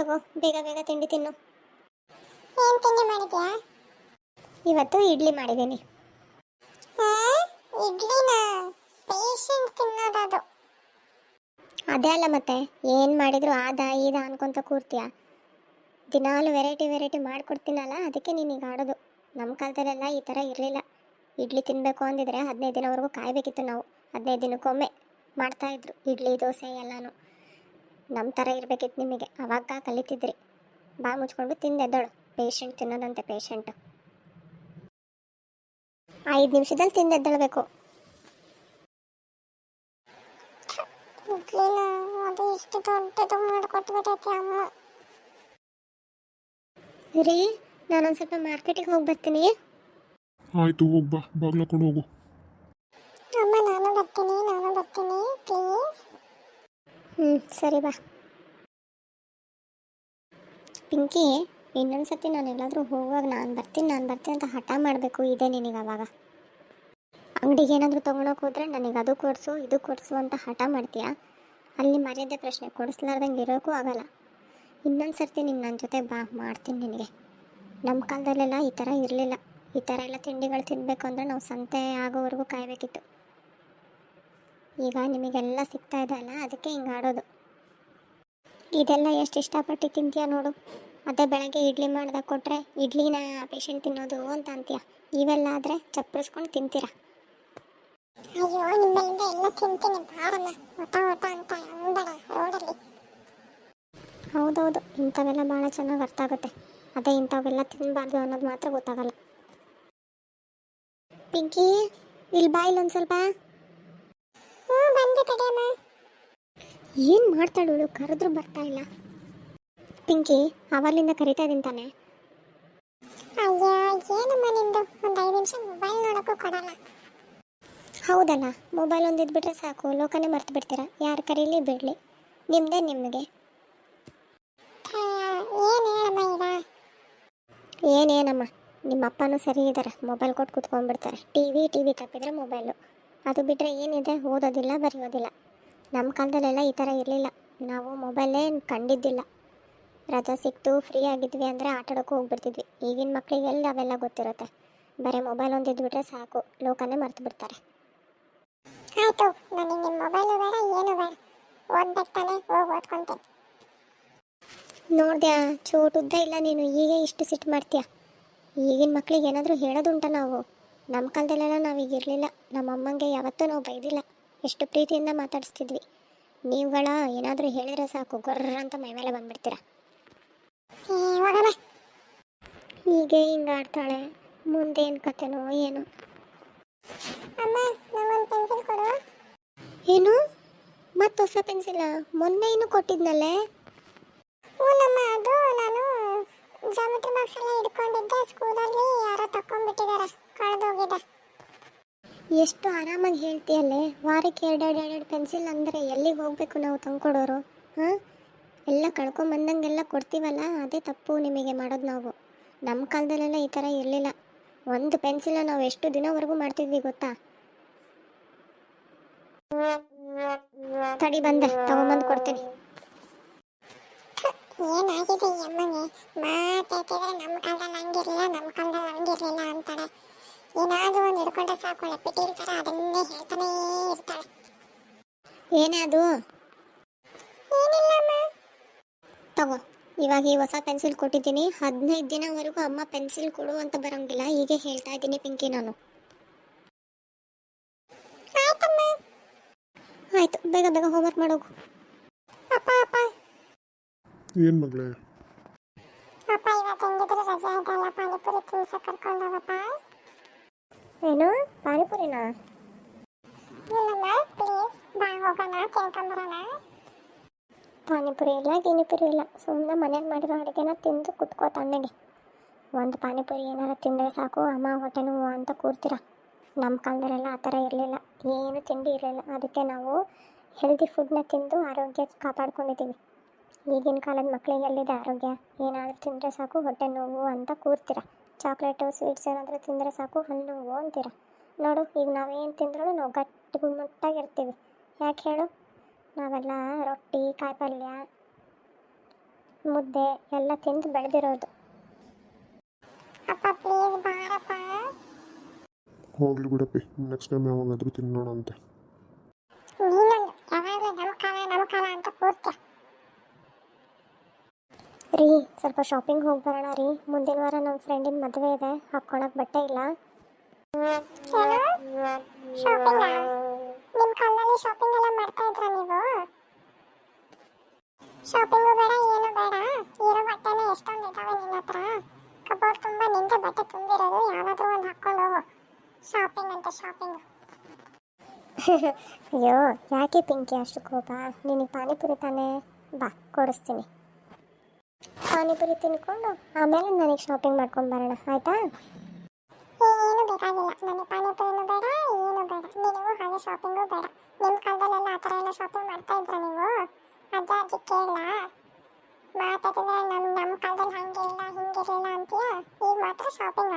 ತಗೋ ಬೇಗ ಬೇಗ ತಿಂಡಿ ತಿನ್ನು. ಏನ್ ತಿಂಡಿ ಮಾಡಿದ್ಯಾ? ಇವತ್ತು ಇಡ್ಲಿ ಮಾಡಿದ್ದೀನಿ. ಹಾ ಇಡ್ಲಿನ? ಪೇಷಂಟ್ ತಿನ್ನೋದದು. ಅದೇ ಅಲ್ಲ ಮತ್ತೆ ಏನು ಮಾಡಿದ್ರು ಆದ ಈದ ಅನ್ಕೊಂತ ಕೂರ್ತೀಯ? ದಿನಾಲು ವೆರೈಟಿ ವೆರೈಟಿ ಮಾಡಿಕೊಡ್ತೀನಲ್ಲ ಅದಕ್ಕೆ ನೀನೀಗ ಆಡೋದು. ನಮ್ಮ ಕಾಲದಲ್ಲೆಲ್ಲ ಈ ಥರ ಇರಲಿಲ್ಲ. ಇಡ್ಲಿ ತಿನ್ನಬೇಕು ಅಂದಿದ್ರೆ ಹದಿನೈದು ದಿನವರೆಗೂ ಕಾಯಬೇಕಿತ್ತು ನಾವು. ಹದಿನೈದು ದಿನಕ್ಕೊಮ್ಮೆ ಮಾಡ್ತಾಯಿದ್ರು ಇಡ್ಲಿ ದೋಸೆ ಎಲ್ಲನೂ. ನಮ್ಮ ಥರ ಇರಬೇಕಿತ್ತು ನಿಮಗೆ. ಅವಾಗ ಕಲಿತಿದ್ರಿ. ಬಾ ಮುಚ್ಕೊಂಡು ತಿಂದೆದ್ದೋಳು ಪೇಷಂಟ್ ತಿನ್ನೋದಂತೆ ಪೇಷಂಟ್ ಐದು ನಿಮಿಷದಲ್ಲಿ ತಿಂದೆದ್ದಳ್ಬೇಕು ಅದು ಇಷ್ಟು ದೊಡ್ಡದು ಮಾಡ್ಕೊಟ್ಬಿಟ್ಟೈತಿ ಅಮ್ಮ. ರೀ ನಾನೊಂದು ಸ್ವಲ್ಪ ಮಾರ್ಕೆಟಿಗೆ ಹೋಗಿ ಬರ್ತೀನಿ. ಆಯ್ತು ಹೋಗ್ ಬಾ. ಬಾಗ್ಲಾಕೊಂಡು ಹೋಗು. ಅಮ್ಮ ನಾನು ಬರ್ತೀನಿ. ಸರಿ ಬಾ. ಪಿಂಕಿ, ಇನ್ನೊಂದು ನಾನು ಎಲ್ಲಾದರೂ ಹೋಗುವಾಗ ನಾನು ಬರ್ತೀನಿ ನಾನು ಬರ್ತೀನಿ ಅಂತ ಹಠ ಮಾಡಬೇಕು, ಇದೆ ನಿನಗೆ ಅವಾಗ. ಅಂಗಡಿಗೆ ಏನಾದರೂ ತೊಗೊಳಕ್ಕೆ ಹೋದರೆ ನನಗೆ ಅದು ಕೊಡಿಸು, ಇದು ಕೊಡಿಸು ಅಂತ ಹಠ ಮಾಡ್ತೀಯ? ಅಲ್ಲಿ ಮರ್ಯಾದೆ ಪ್ರಶ್ನೆ ಕೊಡಿಸ್ಲಾರ್ದಂಗೆ ಇರೋಕ್ಕೂ ಆಗಲ್ಲ. ಇನ್ನೊಂದು ಸರ್ತಿ ನೀನು ನನ್ನ ಜೊತೆ ಬಾ, ಮಾಡ್ತೀನಿ ನಿನಗೆ. ನಮ್ಮ ಕಾಲದಲ್ಲೆಲ್ಲ ಈ ಥರ ಇರಲಿಲ್ಲ. ಈ ಥರ ಎಲ್ಲ ತಿಂಡಿಗಳು ತಿನ್ನಬೇಕು ಅಂದರೆ ನಾವು ಸಂತೆ ಆಗೋವರೆಗೂ ಕಾಯಬೇಕಿತ್ತು. ಈಗ ನಿಮಗೆಲ್ಲ ಸಿಗ್ತಾ ಇದೆ ಅಲ್ಲ, ಅದಕ್ಕೆ ಹಿಂಗೆ ಆಡೋದು. ಇದೆಲ್ಲ ಎಷ್ಟು ಇಷ್ಟಪಟ್ಟು ತಿಂತೀಯ ನೋಡು. ಅದೇ ಬೆಳಗ್ಗೆ ಇಡ್ಲಿ ಮಾಡ್ದಾಗ ಕೊಟ್ಟರೆ ಇಡ್ಲಿನ ಪೇಷಂಟ್ ತಿನ್ನೋದು ಅಂತ ಅಂತೀಯ. ಇವೆಲ್ಲ ಆದರೆ ಚಪ್ಪರಿಸ್ಕೊಂಡು ತಿಂತೀರ. ಅಯ್ಯೋ ನಿಮ್ಮಲ್ಲಿಂದ ಎಲ್ಲ ತಿಂತೀನಿ ಬಾರಮ್ಮ. ಊಟ ಊಟ ಅಂತ ಅಂಬೇಡ ರೋಡಲ್ಲಿ. ಹೌದೌದು ಇಂಥವೆಲ್ಲ ಭಾಳ ಚೆನ್ನಾಗಿ ಅರ್ಥ ಆಗುತ್ತೆ. ಅದೇ ಇಂಥವೆಲ್ಲ ತಿನ್ನಬಾರ್ದು ಅನ್ನೋದು ಮಾತ್ರ ಗೊತ್ತಾಗಲ್ಲ. ಪಿಂಕಿ ಇಲ್ಲಿ ಬಾ ಇಲ್ಲೊಂದು ಸ್ವಲ್ಪ. ಏನು ಮಾಡ್ತಾಳು ಕರೆದ್ರೂ ಬರ್ತಾ ಇಲ್ಲ. ಪಿಂಕಿ ಅವಾಗಲಿಂದ ಕರಿತಾ ಇದ್ದೀನಿ ತಾನೆ. ಅಯ್ಯೋ ಏನಮ್ಮ ನಿಂದು? ಒಂದು ಐದು ನಿಮಿಷ ಮೊಬೈಲ್ ನೋಡೋಕ್ಕೂ ಕೊಡಲ್ಲ. ಹೌದಲ್ಲ ಮೊಬೈಲ್ ಒಂದು ಇದ್ಬಿಟ್ರೆ ಸಾಕು. ಲೋಕನೇ ಮರ್ತು ಬಿಡ್ತೀರಾ? ಯಾರು ಕರೀಲಿ ಬಿಡಲಿ. ನಿಮ್ಮದೇ ನಿಮಗೆ. ಏನು ಹೇಳಮ್ಮ ಈಗ? ಏನೇನಮ್ಮ ನಿಮ್ಮ ಅಪ್ಪನೂ ಸರಿ ಇದ್ದಾರೆ ಮೊಬೈಲ್ ಕೊಟ್ಟು ಕುತ್ಕೊಂಡ್ಬಿಡ್ತಾರೆ. ಟಿ ವಿ ಟಿ ವಿ ತಪ್ಪಿದ್ರೆ ಮೊಬೈಲು ಅದು ಬಿಟ್ಟರೆ ಏನಿದೆ? ಓದೋದಿಲ್ಲ ಬರೆಯೋದಿಲ್ಲ. ನಮ್ಮ ಕಾಲದಲ್ಲೆಲ್ಲ ಈ ಥರ ಇರಲಿಲ್ಲ. ನಾವು ಮೊಬೈಲೇ ಕಂಡಿದ್ದಿಲ್ಲ. ರಜಾ ಸಿಕ್ತು ಫ್ರೀ ಆಗಿದ್ವಿ ಅಂದರೆ ಆಟಾಡೋಕೆ ಹೋಗ್ಬಿಡ್ತಿದ್ವಿ. ಈಗಿನ ಮಕ್ಕಳಿಗೆಲ್ಲ ಅವೆಲ್ಲ ಗೊತ್ತಿರುತ್ತೆ. ಬರೀ ಮೊಬೈಲ್ ಒಂದು ಇದ್ಬಿಟ್ರೆ ಸಾಕು. ಲೋಕನೇ ಮರ್ತು ಬಿಡ್ತಾರೆ. ಆಯ್ತು. ನನಗೆ ನಿಮ್ಮ ಮೊಬೈಲು ಬೇಡ ಏನು ಬೇಡ. ಓದ್ಬೇಕು ತಾನೆ ಹೋಗಿ ಓದ್ಕೊಂತೀನಿ ನೋಡ್ದ್ಯಾ ಚೋಟುದ್ದ ಇಲ್ಲ ನೀನು. ಈಗ ಇಷ್ಟು ಸಿಟ್ಟು ಮಾಡ್ತೀಯ? ಈಗಿನ ಮಕ್ಕಳಿಗೆ ಏನಾದರೂ ಹೇಳೋದುಂಟ ನಾವು. ನಮ್ಮ ಕಾಲದಲ್ಲೆಲ್ಲ ನಾವೀಗ ಇರಲಿಲ್ಲ. ನಮ್ಮ ಅಮ್ಮಂಗೆ ಯಾವತ್ತೂ ನಾವು ಬೈದಿಲ್ಲ. ಎಷ್ಟು ಪ್ರೀತಿಯಿಂದ ಮಾತಾಡಿಸ್ತಿದ್ವಿ. ನೀವುಗಳ ಏನಾದರೂ ಹೇಳಿದ್ರೆ ಸಾಕು ಗೊರ್ರ ಅಂತ ಮೈ ಮೇಲೆ ಬಂದ್ಬಿಡ್ತೀರ? ಹೀಗೆ ಹಿಂಗೆ ಆಡ್ತಾಳೆ ಮುಂದೆ ಏನು ಕತೆನೋ ಏನು. ಅಮ್ಮ ನಂಗೊಂದು ಪೆನ್ಸಿಲ್ ಕೊಡು. ಏನು? ಮತ್ತೆ ಹೊಸ ಪೆನ್ಸಿಲ್? ಮೊನ್ನೆ ಇನ್ನು ಕೊಟ್ಟಿದ್ನಲ್ಲೇ? ಜಾಮಿಟ್ರಿ ಅದು ನಾನು ಜಾಮೆಟ್ರಿ ಬಾಕ್ಸ್ ಎಲ್ಲ ಇಟ್ಕೊಂಡಿದ್ದೆ ಸ್ಕೂಲಲ್ಲಿ ಯಾರೋ ತಕೊಂಡ್ಬಿಟ್ಟಿದ್ದಾರೆ ಕಳೆದೋಗಿದೆ. ಎಷ್ಟು ಆರಾಮಾಗಿ ಹೇಳ್ತೀಯಲ್ಲೇ? ವಾರಕ್ಕೆ ಎರಡೆರಡು ಎರಡೆರಡು ಪೆನ್ಸಿಲ್ ಅಂದರೆ ಎಲ್ಲಿಗೆ ಹೋಗಬೇಕು ನಾವು ತಂದ್ಕೊಡೋರು? ಹಾಂ? ಎಲ್ಲ ಕಳ್ಕೊಂಬಂದಂಗೆಲ್ಲ ಕೊಡ್ತೀವಲ್ಲ? ಅದೇ ತಪ್ಪು ನಿಮಗೆ ಮಾಡೋದು ನಾವು. ನಮ್ಮ ಕಾಲದಲ್ಲೆಲ್ಲ ಈ ಥರ ಇರಲಿಲ್ಲ. ಒಂದು ಪೆನ್ಸಿಲ ನಾವು ಎಷ್ಟು ದಿನವರೆಗೂ ಮಾಡ್ತಿದ್ವಿ ಗೊತ್ತಾ? ತಡಿ ಬಂದೆ, ತಗೊಂಬಂದು ಕೊಡ್ತೀನಿ. ಏನಾಗಿದೆ ಈ ಅಮ್ಮಂಗೆ? ಮಾತಾಡ್ತಿದ್ರೆ ನಮ್ಮ ಕಾಲದಲ್ಲಿ ಹಂಗಿರ್ಲಿಲ್ಲ ನಮ್ಮ ಕಾಲದಲ್ಲಿ ಹಂಗಿರ್ಲಿಲ್ಲ ಅಂತಾಳೆ. ಏನಾದರೂ ಒಂದು ಹಿಡ್ಕೊಂಡ್ರೆ ಸಾಕು ಪಿಟೀಲ್ ಥರ ಅದನ್ನೇ ಹೇಳ್ತಾನೇ ಇರ್ತಾಳೆ. ಏನದು? ಏನಿಲ್ಲಮ್ಮ. ಏನಿಲ್ಲ ಅಮ್ಮ ತಗೋ ಇವಾಗ ಈ ಹೊಸ ಪೆನ್ಸಿಲ್ ಕೊಟ್ಟಿದ್ದೀನಿ. ಹದಿನೈದು ದಿನವರೆಗೂ ಅಮ್ಮ ಪೆನ್ಸಿಲ್ ಕೊಡು ಅಂತ ಬರಂಗಿಲ್ಲ. ಹೀಗೆ ಹೇಳ್ತಾ ಇದ್ದೀನಿ ಪಿಂಕಿ ನಾನು. ಆಯ್ತಮ್ಮ. ಆಯ್ತು ಬೇಗ ಬೇಗ ಹೋಮ್ವರ್ಕ್ ಮಾಡೋಗು. ಅಪ್ಪ ಅಪ್ಪ. ಏನು ಮಗಳೇ? ಅಪ್ಪ ಇವತ್ತು ಹೆಂಗಿದ್ರೆ ರಜೆ ಇದೆಯಲ್ಲ ಪಾನಿಪುರಿ ತಿನ್ಸ ಕರ್ಕೊಂಡೋಗಪ್ಪ ಏನು? ಪಾನಿಪುರಿನಾ? ಇಲ್ಲಮ್ಮ ಪ್ಲೀಸ್ ಬಾ ಹೋಗೋಣ ತಿನ್ಕೊಂಬರೋಣ ಪಾನಿಪುರಿ ಇಲ್ಲ ಗಿನಿಪುರಿ ಇಲ್ಲ. ಸುಮ್ಮನೆ ಮನೇಲಿ ಮಾಡಿರೋ ಅಡುಗೆನ ತಿಂದು ಕುತ್ಕೋ ತಣ್ಣಗೆ ಒಂದು ಪಾನಿಪುರಿ ಏನಾರ ತಿಂದರೆ ಸಾಕು ಅಮ್ಮ ಹೊಟ್ಟೆ ನೋವು ಅಂತ ಕೂರ್ತೀರ. ನಮ್ಮ ಕಾಲದಲ್ಲೆಲ್ಲ ಆ ಥರ ಇರಲಿಲ್ಲ. ಏನು ತಿಂಡಿ ಇರಲಿಲ್ಲ. ಅದಕ್ಕೆ ನಾವು ಹೆಲ್ದಿ ಫುಡ್ನ ತಿಂದು ಆರೋಗ್ಯ ಕಾಪಾಡ್ಕೊಂಡಿದ್ದೀವಿ ಈಗಿನ ಕಾಲದ ಮಕ್ಕಳಿಗೆ ಎಲ್ಲಿದೆ ಆರೋಗ್ಯ? ಏನಾದರೂ ತಿಂದರೆ ಸಾಕು ಹೊಟ್ಟೆ ನೋವು ಅಂತ ಕೂರ್ತೀರ. ಚಾಕ್ಲೇಟು ಸ್ವೀಟ್ಸ್ ಏನಾದರೂ ತಿಂದರೆ ಸಾಕು ಹಣ್ಣು ನೋವು ಅಂತೀರ? ನೋಡು ಈಗ ನಾವೇನು ತಿಂದ್ರೂ ನಾವು ಗಟ್ಟಿ ಗುಮ್ಮಟ್ಟಾಗಿರ್ತೀವಿ ಯಾಕೆ ಹೇಳು? ನಾವೆಲ್ಲ ರೊಟ್ಟಿ ಕಾಯಿಪಲ್ಯ ಮುದ್ದೆ ಎಲ್ಲ ತಿಂದು ಬೆಳೆದಿರೋದು. ಹೋಗ್ಲಿ ಬಿಡಪ್ಪಿ ನೆಕ್ಸ್ಟ್ ಟೈಮ್ ಯಾವಾಗಾದ್ರೂ ತಿನ್ನೋಣ ಅಂತೆ ನೀನೊಂದು ಯಾವಾಗಲೂ ನಮ್ಮ ಕಾಲ ನಮ್ಮ ಕಾಲ ಅಂತ ಪೂರ್ತಿ ರೀ ಸ್ವಲ್ಪ ಶಾಪಿಂಗ್ ಹೋಗಿ ಬರೋಣ ರೀ. ಮುಂದಿನ ವಾರ ನಮ್ಮ ಫ್ರೆಂಡಿನ ಮದುವೆ ಇದೆ ಹಾಕ್ಕೊಳಕ್ಕೆ ಬಟ್ಟೆ ಇಲ್ಲ. ಶಾಪಿಂಗ್ ನಿಮ್ಮ ಕಾಲದಲ್ಲಿ ಶಾಪಿಂಗ್ ಎಲ್ಲ ಮಾಡ್ತಾ ಇದ್ರ ನೀವು? ಶಾಪಿಂಗು ಬೇಡ ಏನು ಬೇಡ. ಇರೋ ಬಟ್ಟೆನೇ ಎಷ್ಟೊಂದು ಇದಾವೆ ನಿನ್ನ ಹತ್ರ. ಕಬೋರ್ಡ್ ತುಂಬ ನಿಂದೆ ಬಟ್ಟೆ ತುಂಬಿರೋದು ಯಾವ್ದಾದ್ರು ಒಂದು ಹಾಕೊಂಡು ಹೋಗು. ಶಾಪಿಂಗ್ ಅಂತ ಶಾಪಿಂಗ್ ಅಯ್ಯೋ ಯಾಕೆ ಪಿಂಕಿ ಅಷ್ಟು ಕೋಪ? ನಿನಗೆ ಪಾನಿಪುರಿ ತಾನೇ? ಬಾ ಕೊಡಿಸ್ತೀನಿ. ಪಾನಿಪುರಿ ತಿನ್ಕೊಂಡು ಆಮೇಲೆ ನನಗೆ ಶಾಪಿಂಗ್ ಮಾಡ್ಕೊಂಡು ಬರೋಣ, ಆಯ್ತಾ? ಏನು ಬೇಕಾಗಿಲ್ಲ ನನಗೆ ಪಾನಿಪುರಿನೂ ಬೇಡ, ಏನು ಬೇಡ. ನಿನಗೂ ಹಾಗೆ ಶಾಪಿಂಗು ಬೇಡ. ನಿಮ್ಮ ಕಾಲದಲ್ಲೆಲ್ಲ ಆ ಥರ ಎಲ್ಲ ಶಾಪಿಂಗ್ ಮಾಡ್ತಾ ಇದ್ರ ನೀವು? ಅಜ್ಜ, ಅಜ್ಜಿ ಕೇಳಲ್ಲ ಮಾತಾಡಿದ್ರೆ ನಮ್ಮ ನಮ್ಮ ಕಾಲದಲ್ಲಿ ಹಂಗಿಲ್ಲ ಹಿಂಗಿರಲಿಲ್ಲ ಅಂತೀಯ? ಈಗ ಮಾತ್ರ ಶಾಪಿಂಗ್